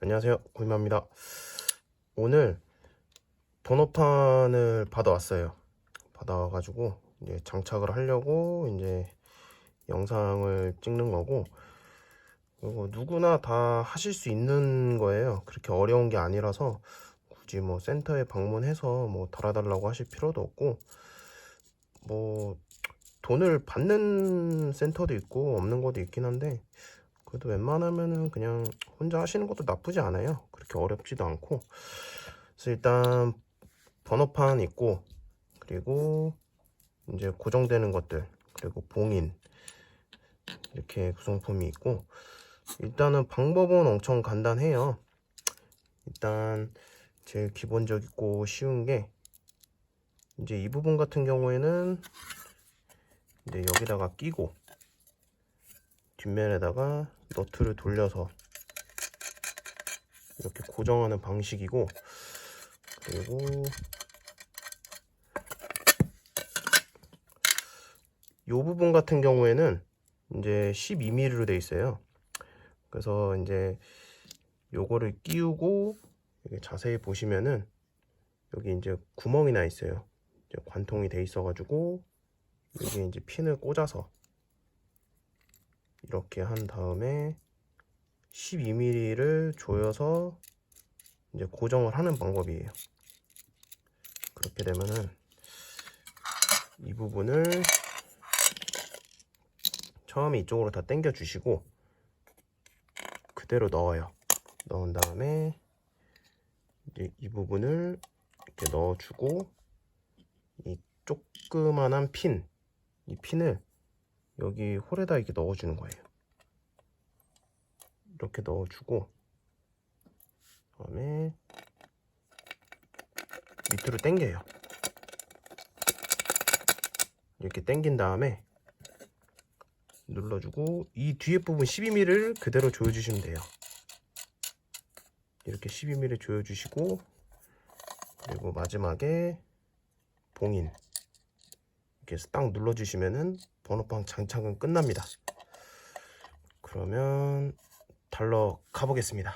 안녕하세요. 구임입니다. 오늘 번호판을 받아왔어요. 받아와가지고 이제 장착을 하려고 이제 영상을 찍는 거고 이거 누구나 다 하실 수 있는 거예요. 그렇게 어려운 게 아니라서 굳이 뭐 센터에 방문해서 뭐 달아달라고 하실 필요도 없고 뭐 돈을 받는 센터도 있고 없는 것도 있긴 한데 그래도 웬만하면은 그냥 혼자 하시는 것도 나쁘지 않아요. 그렇게 어렵지도 않고. 그래서 일단 번호판 있고 그리고 이제 고정되는 것들 그리고 봉인 이렇게 구성품이 있고 일단은 방법은 엄청 간단해요. 일단 제일 기본적이고 쉬운 게 이제 이 부분 같은 경우에는 이제 여기다가 끼고 뒷면에다가 너트를 돌려서 이렇게 고정하는 방식이고 그리고 이 부분 같은 경우에는 이제 12mm로 돼 있어요. 그래서 이제 요거를 끼우고 자세히 보시면은 여기 이제 구멍이 나 있어요. 관통이 돼 있어 가지고 여기 이제 핀을 꽂아서 이렇게 한 다음에 12mm를 조여서 이제 고정을 하는 방법이에요. 그렇게 되면은 이 부분을 처음에 이쪽으로 다 당겨 주시고 그대로 넣어요. 넣은 다음에 이제 이 부분을 이렇게 넣어주고 이 조그만한 핀, 이 핀을 여기 홀에다 이렇게 넣어주는 거예요. 이렇게 넣어주고 그다음에 밑으로 당겨요. 이렇게 당긴 다음에 눌러주고 이 뒤에 부분 12mm를 그대로 조여주시면 돼요. 이렇게 12mm 조여주시고 그리고 마지막에 봉인 이렇게 해서 딱 눌러주시면은 번호판 장착은 끝납니다. 그러면 달러 가보겠습니다.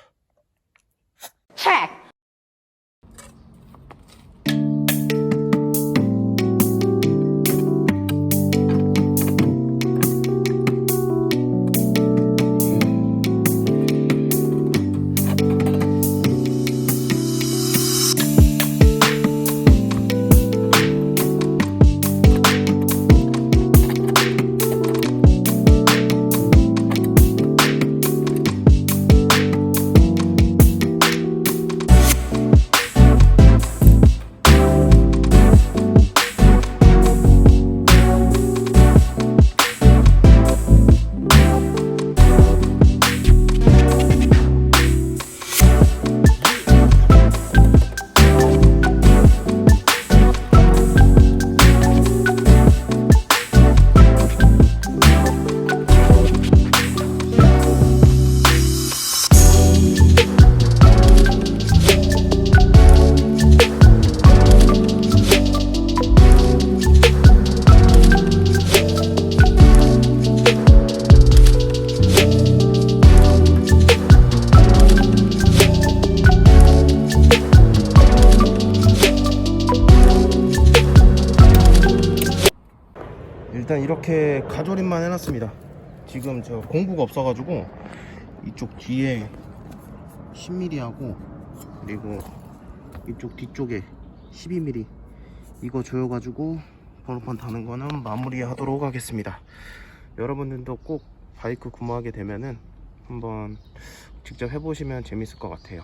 일단 이렇게 가조림만 해놨습니다. 지금 저 공구가 없어가지고 이쪽 뒤에 10mm 하고 그리고 이쪽 뒤쪽에 12mm 이거 조여가지고 번호판 다는 거는 마무리 하도록 하겠습니다. 여러분들도 꼭 바이크 구매하게 되면은 한번 직접 해보시면 재밌을 것 같아요.